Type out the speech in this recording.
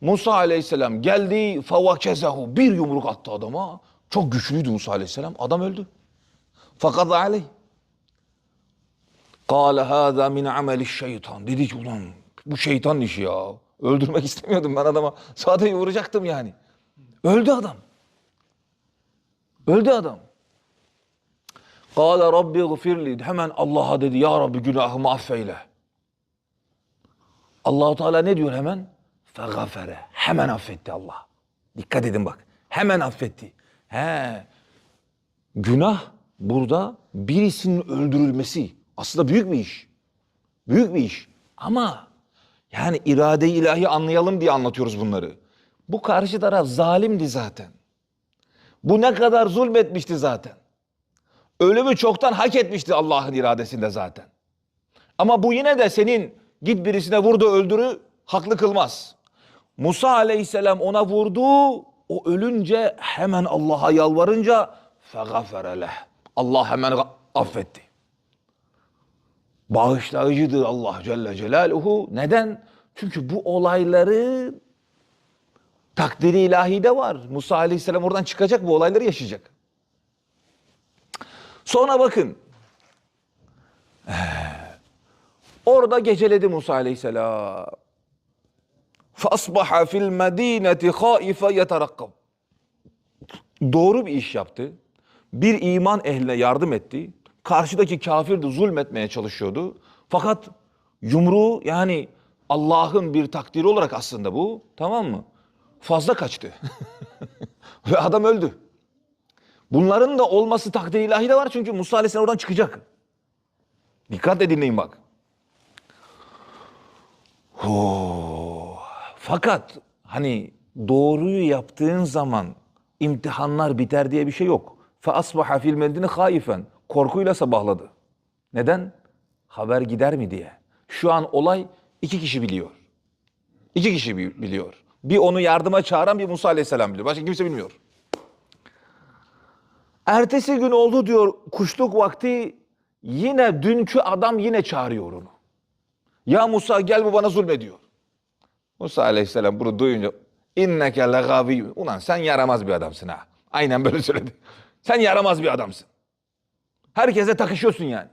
Musa aleyhisselam geldi fevakezehu bir yumruk attı adama. Çok güçlüydü Musa aleyhisselam. Adam öldü. Fakat aleyh. Kâle hâzâ min ameli şeytan. Dedi ki ulan bu şeytan işi ya. Öldürmek istemiyordum ben adama. Sadece vuracaktım yani. Öldü adam. Öldü adam. Kâle Rabbi gıfirli. Hemen Allah'a dedi ya Rabbi günahımı affeyle. Allahu Teala ne diyor hemen? Fegafere. Hemen affetti Allah. Dikkat edin bak. Hemen affetti. He. Günah burada birisinin öldürülmesi. Aslında büyük bir iş. Büyük bir iş. Ama yani irade-i ilahi anlayalım diye anlatıyoruz bunları. Bu karşı taraf zalimdi zaten. Bu ne kadar zulmetmişti zaten. Ölümü çoktan hak etmişti Allah'ın iradesinde zaten. Ama bu yine de senin git birisine vurdu öldürü haklı kılmaz. Musa aleyhisselam ona vurdu. O ölünce hemen Allah'a yalvarınca fegafere leh. Allah hemen affetti. Bağışlayıcıdır Allah Celle Celaluhu. Neden? Çünkü bu olayları takdiri ilahide var. Musa aleyhisselam oradan çıkacak bu olayları yaşayacak. Sonra bakın. Ee, Orada geceledi Musa aleyhisselam. فَأَصْبَحَ فِي الْمَد۪ينَةِ خَائِفَ يَتَرَقَّبْ Doğru bir iş yaptı. Bir iman ehline yardım etti. Karşıdaki kafir de zulmetmeye çalışıyordu. Fakat yumruğu yani Allah'ın bir takdiri olarak aslında bu tamam mı? Fazla kaçtı. Ve adam öldü. Bunların da olması takdir ilahi de var çünkü Musa Aleyhisselam oradan çıkacak. Dikkatle dinleyin bak. Ho. Fakat hani doğruyu yaptığın zaman imtihanlar biter diye bir şey yok. Fa asbaha fil medine haifen. Korkuyla sabahladı. Neden? Haber gider mi diye. Şu an olay iki kişi biliyor. İki kişi bi- biliyor. Bir onu yardıma çağıran bir Musa Aleyhisselam biliyor. Başka kimse bilmiyor. Ertesi gün oldu diyor kuşluk vakti yine dünkü adam yine çağırıyor onu. Ya Musa gel bu bana zulmediyor. Musa aleyhisselam bunu duyunca inneke legaviyyun. Ulan sen yaramaz bir adamsın ha. Aynen böyle söyledi. Sen yaramaz bir adamsın. Herkese takışıyorsun yani.